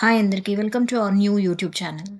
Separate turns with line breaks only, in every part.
Hi అందరికీ. Welcome to our new YouTube channel.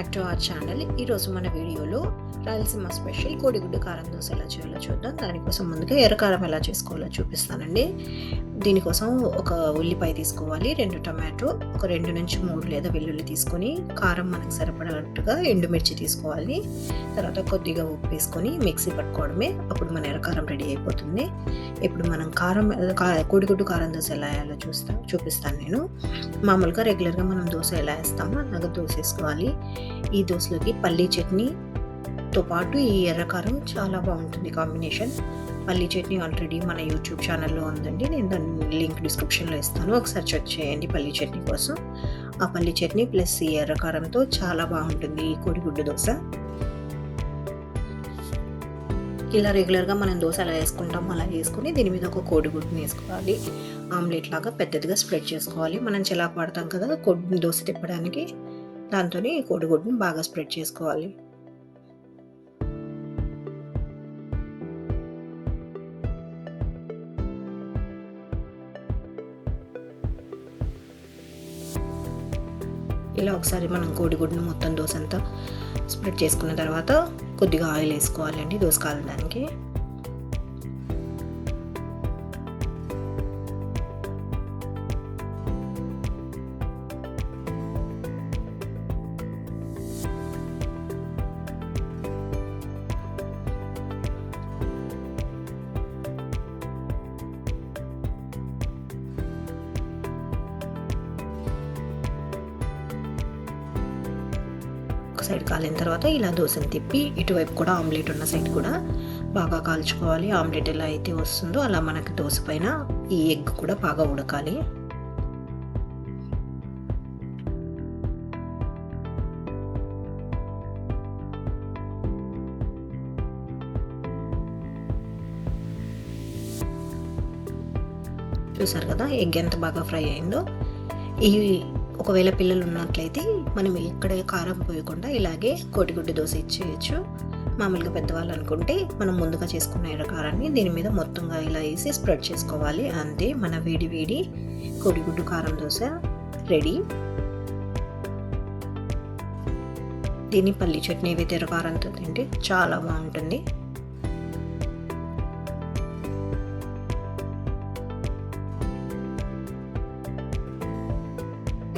Back to our channel. ఈరోజు మన వీడియోలో రాయలసీమ స్పెషల్ కోడిగుడ్డు కారం దోశ ఎలా చేయాలో చూద్దాం. దానికోసం ముందుగా ఎర్రకారం ఎలా చేసుకోవాలో చూపిస్తానండి. దీనికోసం ఒక ఉల్లిపాయ తీసుకోవాలి, రెండు టమాటో, ఒక రెండు నుంచి మూడు లేదా వెల్లుల్లి తీసుకొని, కారం మనకు సరిపడినట్టుగా ఎండుమిర్చి తీసుకోవాలి. తర్వాత కొద్దిగా ఉప్పు వేసుకొని మిక్సీ పట్టుకోవడమే. అప్పుడు మన ఎర్రకారం రెడీ అయిపోతుంది. ఇప్పుడు మనం కారం కోడిగుడ్డు కారం దోశ ఎలా వేయాలో చూస్తా చూపిస్తాను నేను. మామూలుగా రెగ్యులర్‌గా మనం దోశ ఎలా వేస్తామో అలాగే దోశ వేసుకోవాలి. ఈ దోశలకి పల్లీ చట్నీతో పాటు ఈ ఎర్రకారం చాలా బాగుంటుంది కాంబినేషన్. పల్లీ చట్నీ ఆల్రెడీ మన యూట్యూబ్ ఛానల్‌లో ఉందండి. నేను దాని లింక్ డిస్క్రిప్షన్‌లో ఇస్తాను. ఒకసారి చెక్ చేయండి పల్లీ చట్నీ కోసం. ఆ పల్లీ చట్నీ ప్లస్ ఈ ఎర్రకారంతో చాలా బాగుంటుంది ఈ కోడిగుడ్డు దోశ ఇలా రెగ్యులర్‌గా మనం దోశ అలా వేసుకుంటాం అలా వేసుకొని దీని మీద ఒక కోడిగుడ్డుని వేసుకోవాలి. ఆమ్లెట్ లాగా పెద్దదిగా స్ప్రెడ్ చేసుకోవాలి. మనం చిలాకు పడతాం కదా కోడి దోశ తిప్పడానికి. దాంతోని ఈ బాగా స్ప్రెడ్ చేసుకోవాలి. ఇలా ఒకసారి మనం కోడిగుడ్డును మొత్తం దోశ అంతా స్ప్రెడ్ చేసుకున్న తర్వాత కొద్దిగా ఆయిల్ వేసుకోవాలండి దోశ కాలడానికి. ఒక సైడ్ కాలిన తర్వాత ఇలా దోశను తిప్పి ఇటువైపు కూడా ఆమ్లెట్ ఉన్న సైడ్ కూడా బాగా కాల్చుకోవాలి. ఆమ్లెట్ ఎలా అయితే వస్తుందో అలా మనకి దోశ పైన ఈ ఎగ్ కూడా బాగా ఉడకాలి. చూసారు కదా ఎగ్ ఎంత బాగా ఫ్రై అయిందో. ఈ ఒకవేళ పిల్లలు ఉన్నట్లయితే మనం ఇక్కడ కారం పోయకుండా ఇలాగే కోడిగుడ్డు దోశ ఇచ్చేయచ్చు. మామూలుగా పెద్దవాళ్ళు అనుకుంటే మనం ముందుగా చేసుకున్న ఎర్రకారాన్ని దీని మీద మొత్తంగా ఇలా వేసి స్ప్రెడ్ చేసుకోవాలి. అంతే మన వేడి వేడి కోడిగుడ్డు కారం దోశ రెడీ. దీన్ని పల్లి చట్నీ విత్ ఎర్రకారంతో తింటే చాలా బాగుంటుంది.